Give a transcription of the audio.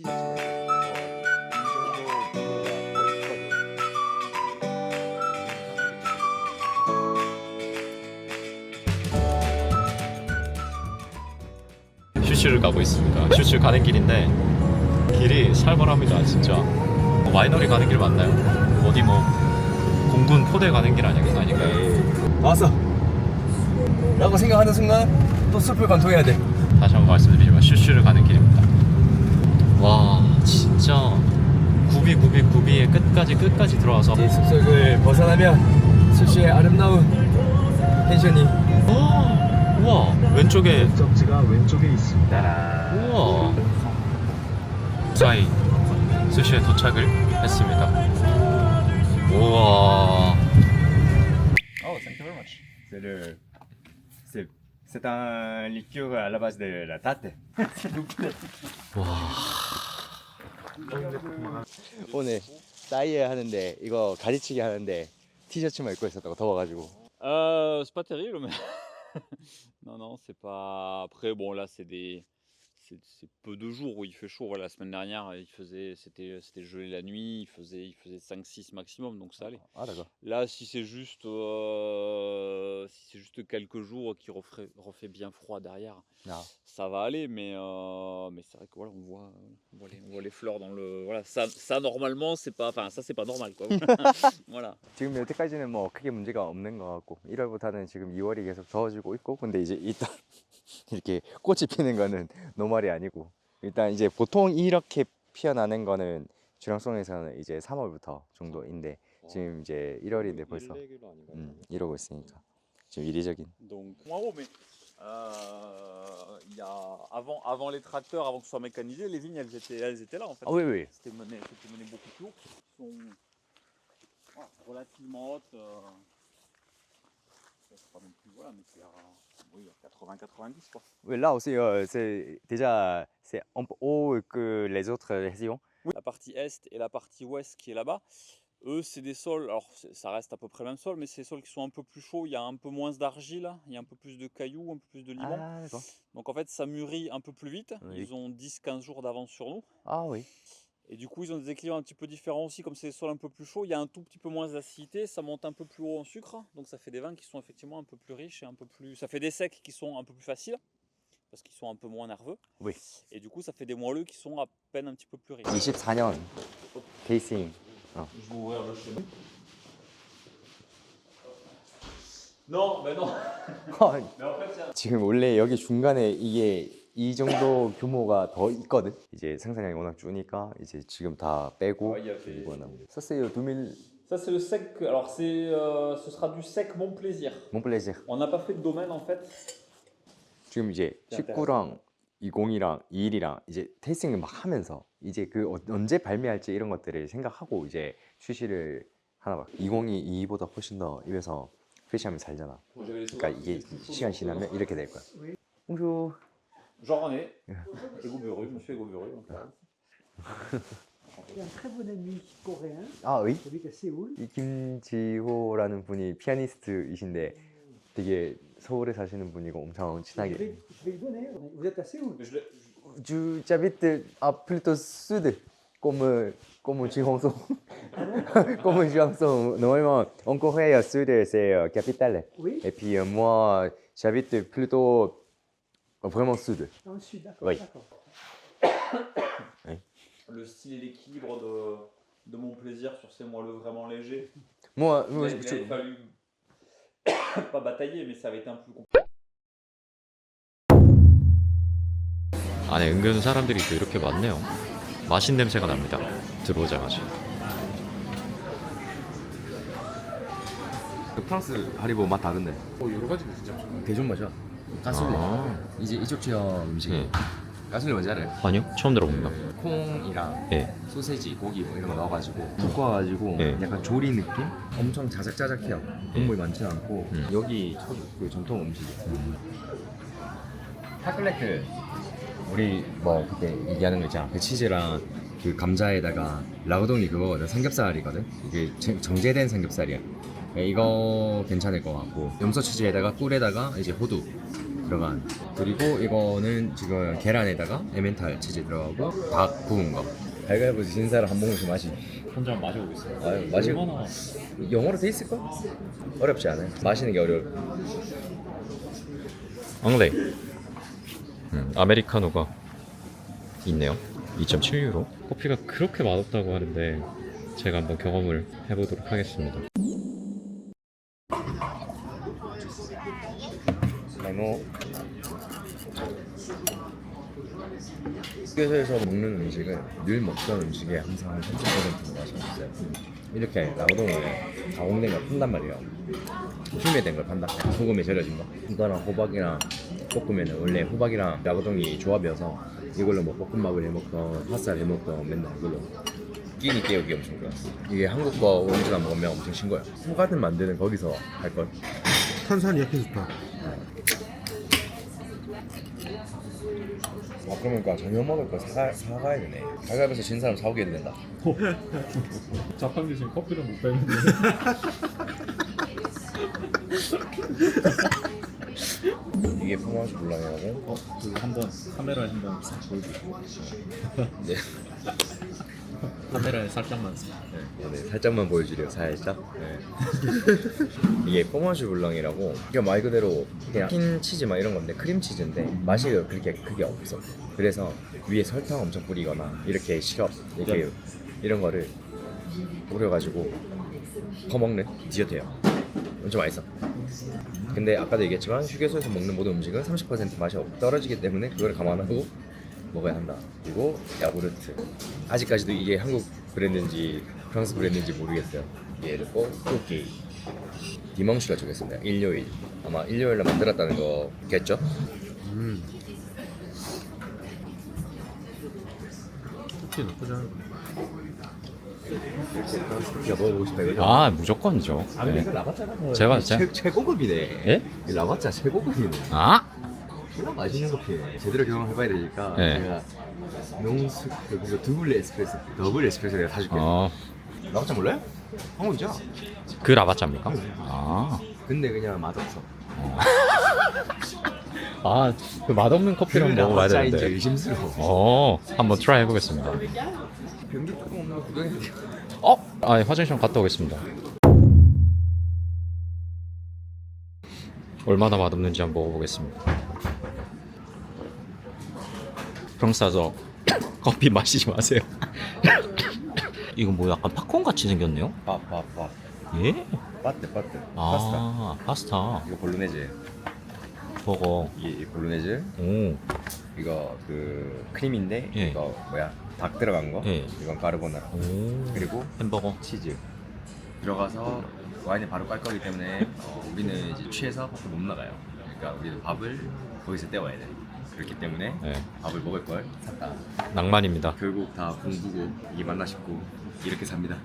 티셔츠 이 정도 규모가 거의 거의 슈슈를 가고 있습니다. 슈슈 가는 길인데 길이 살벌합니다, 진짜. 뭐 와이너리 가는 길 맞나요? 어디 뭐 공군 포대 가는 길 아니, 아닌가요? 왔어 라고 생각하는 순간 또 숲을 관통해야 돼 다시 한번 말씀드리지만 슈슈를 가는 길입니다. 와, 진짜. 구비 구비 구비의 끝까지 끝까지 들어와서. 이제 숲속을 벗어나면 숲의 아름다운 펜션이. 어, 우와. 왼쪽에. 목적지가 왼쪽에 있습니다. 우와. 무사히 스시에 도착을 했습니다. 우와. Oh, thank you very much. C'est un liqueur à la base de la tate. 오늘 사이에 하는데 이거 가지치기 하는데 티셔츠만 입고 있었다고 더워가지고 Euh, c'est pas terrible, mais. non, non, c'est pas. Après, bon, là, c'est des. C'est c'est peu de jours où il fait chaud. Voilà, la semaine dernière, il faisait, c'était, c'était gelé la nuit, il faisait, il faisait 5-6 maximum, donc ça allait. 아 d'accord Là, si c'est juste, euh, si c'est juste quelques jours qui refait, refait bien froid derrière, Ah. ça va aller. Mais, euh, mais c'est vrai que voilà, on voit, on voit les, on voit les fleurs dans le, voilà, ça, ça normalement, c'est pas, enfin, ça c'est pas normal, quoi. voilà. 지금 여태까지는 뭐 크게 문제가 없는 것 같고 1월부터는 지금 2월이 계속 더워지고 있고 근데 이제 일단 이렇게 꽃이 피는 거는 노말이 아니고 일단 이제 보통 이렇게 피어나는 거는 주량송에서는 이제 3월부터 정도인데 지금 이제 1월인데 벌써 음, 이러고 있으니까 지금 이례적인 euh, il y a, avant, avant les tracteurs, avant que ce soit mécanisé, les vignes, elles étaient, elles étaient là en fait. 아 oui oui C'était mené, mené beaucoup plus haut. Elles sont voilà, relativement hautes. Euh, c'est pas non plus, voilà, mais c'est à, oui, à 80-90 quoi. Oui, là aussi euh, c'est déjà c'est un peu haut que les autres régions La partie est et la partie ouest qui est là-bas, eux, c'est des sols, alors ça reste à peu près le même sol, mais c'est des sols qui sont un peu plus chauds, il y a un peu moins d'argile, il y a un peu plus de cailloux, un peu plus de limon. ah Donc en fait, ça mûrit un peu plus vite. Oui. Ils ont 10-15 jours d'avance sur nous. ah oui Et du coup, ils ont des équilibres un petit peu différents aussi, comme c'est des sols un peu plus chauds, il y a un tout petit peu moins d'acidité, ça monte un peu plus haut en sucre, donc ça fait des vins qui sont effectivement un peu plus riches et un peu plus... Ça fait des secs qui sont un peu plus faciles, parce qu'ils sont un peu moins nerveux. Oui. Et du coup, ça fait des moelleux qui sont à peine un petit peu plus riches. 24년 케이싱 Je vais ouvrir le chemin. Non, mais non. Mais en fait, c'est 지금 원래 여기 중간에 이게 이 정도 규모가 더 있거든. 이제 생산량이 워낙 주니까 이제 지금 다 빼고 Ah, il y avait- 이거는 ça c'est 2000 Ça, c'est le sec. Alors, c'est, euh, ce sera du sec Mon Plaisir. mon plaisir. On n'a pas fait de domaine en fait. 지금 이제 C'est 19랑 20이랑 21이랑 이제 테이스팅을 막 하면서 이제 그 어- 언제 발매할지 이런 것들을 생각하고 이제 출시를 하나 봐. 20이 2보다 훨씬 더 입에서 프레시하면 살잖아. 그러니까 이게 시간 지나면 이렇게 될 거야. Bonjour. Jean René. Égouburu, monsieur Égouburu. donc, voilà. C'est un très bon ami coréen, 아, oui. qui habite à Séoul. 이 김지호라는 분이 피아니스트이신데 되게 서울에 사시는 분이고 엄청 Je 친하게 vais, je vais lui donner. Vous êtes à Séoul Mais je l'ai- je- habites à plutôt sud comme comme Jihongsong comme Jihongsong normalement en Corée au sud c'est euh, capitale Oui, et puis euh, moi j'habite plutôt euh, vraiment sud dans le sud, d'accord. Oui. d'accord. Le style et l'équilibre de, de Mon Plaisir sur ces moelleux vraiment légers. moi, Il, moi, il je- avait fallu pas batailler, mais ça avait été un peu plus compliqué. 안에 은근 사람들이 또 이렇게 많네요 맛있는 냄새가 납니다 들어오자마자 그 프랑스 하리보 맛 다른데 어 여러 가지 진짜 대전 맛이야 가슬리 아, 이제 이쪽 지역 음식 네. 가슬리 뭔지 알아요? 아니요 처음 들어봅니다 콩이랑 예. 소세지, 고기 뭐 이런 거 넣어가지고 볶아가지고 네. 약간 조리 느낌? 엄청 자작자작해요. 국물이 많지 않고 음. 여기 첫, 그 전통 음식이 타클레트 우리 뭐 그때 얘기하는 거 있잖아. 그 치즈랑 그 감자에다가 라우동이 그거거든. 삼겹살이거든. 이게 정- 정제된 삼겹살이야. 이거 괜찮을 것 같고 염소 치즈에다가 꿀에다가 이제 호두 들어간 그리고 이거는 지금 계란에다가 에멘탈 치즈 들어가고 닭 구운 거 갈갈보 진 사람 한 모금씩 마시 한잔 마셔보겠습니다. 아유 마시 얼마나 영어로 돼 있을까? 어렵지 않아요 마시는 게 어려워 앙레. 음, 아메리카노가 있네요. 2.7유로. 커피가 그렇게 맛없다고 하는데 제가 한번 경험을 해보도록 하겠습니다. 메모 휴게소에서 먹는 음식은 늘 먹던 음식에 항상 한30% 맛이 없어요. 이렇게 나우동을 가공된 걸 판단 말이에요. 흉내된 걸 판다 소금에 절여진 거. 이거랑 호박이랑 볶으면 원래 호박이랑 야구동이 조합이어서 이걸로 뭐 볶음밥을 해먹던 파스타를 해먹던 맨날 이걸로. 끼니 때우기 엄청 좋아. 이게 한국 거 오리지널 먹으면 엄청 신거야 호가든 만드는 거기서 할걸 탄산이 약해 좋다. 아 그러니까 저녁 먹을 거 사, 사가야 되네. 갈갈에서 진 사람 사오게 해야 된다. 자판기 지금 커피를 못 뺐는데. 이게 포마시 블랑이라고 어, 그 한번 카메라에 한번 싹 보여주시고. 네. 카메라에 살짝만. 네, 살짝만 보여주래요 살짝. 네. 이게 포마시 블랑이라고 이게 말 그대로 그냥 흰 치즈 막 이런 건데 크림 치즈인데 맛이 그렇게 크게 없어. 그래서 위에 설탕 엄청 뿌리거나 이렇게 시럽 이렇게 이런 거를 뿌려가지고 퍼먹는? 디저트예요 엄청 맛있어 근데 아까도 얘기했지만 휴게소에서 먹는 모든 음식은 30% 맛이 없- 떨어지기 때문에 그걸 감안하고 먹어야 한다. 그리고 야구르트. 아직까지도 이게 한국 브랜드인지 프랑스 브랜드인지 모르겠어요. 얘를 꼭 쿠키. 디멍슈가 적겠습니다. 일요일. 아마 일요일날 만들었다는 거겠죠? 음. 커피 나쁘지. 쿠 키가 먹어보고 싶다 이거죠? 아, 무조건이죠. 아, 네. 이거 라바짜가 제가 최, 최고급이네. 예? 이 라바짜 최고급이네. 아? 정말 맛있는 커피예요. 제대로 경험해봐야 되니까 네. 제가 농수 그리고 두블 에스프레소, 더블 에스프레소 내가 사줄게요. 어, 라바짜 몰라요? 한국이죠? 그 라바짜입니까? 아. 근데 그냥 맛없어. 아, 그 맛없는 커피를 한번 먹어봐야 라바짜인지 되는데. 의심스러워. 어, 한번 트라이 해보겠습니다. 변기 뚜껑 거 구경해볼게요. 어? 아, 화장실 좀 갔다 오겠습니다. 얼마나 맛없는지 한번 먹어보겠습니다. 프랑스에서 커피 마시지 마세요. 이거 뭐 약간 팝콘 같이 생겼네요? 빠빠빠. 예? 빠떼 빠떼. 파스타. 아, 파스타. 이거 볼로네즈. 버거. 이게 볼로네즈. 오, 이거 그 크림인데 예. 이거 뭐야 닭 들어간 거. 예. 이건 까르보나라. 오. 그리고 햄버거. 치즈. 들어가서 와인을 바로 깔 거기 때문에 어, 우리는 이제 취해서 밖에 못 나가요. 그러니까 우리는 밥을 거기서 때워야 돼. 그렇기 때문에 네, 밥을 먹을 걸 샀다. 낭만입니다. 결국 다 공부고 이게 맞나 싶고 이렇게 삽니다.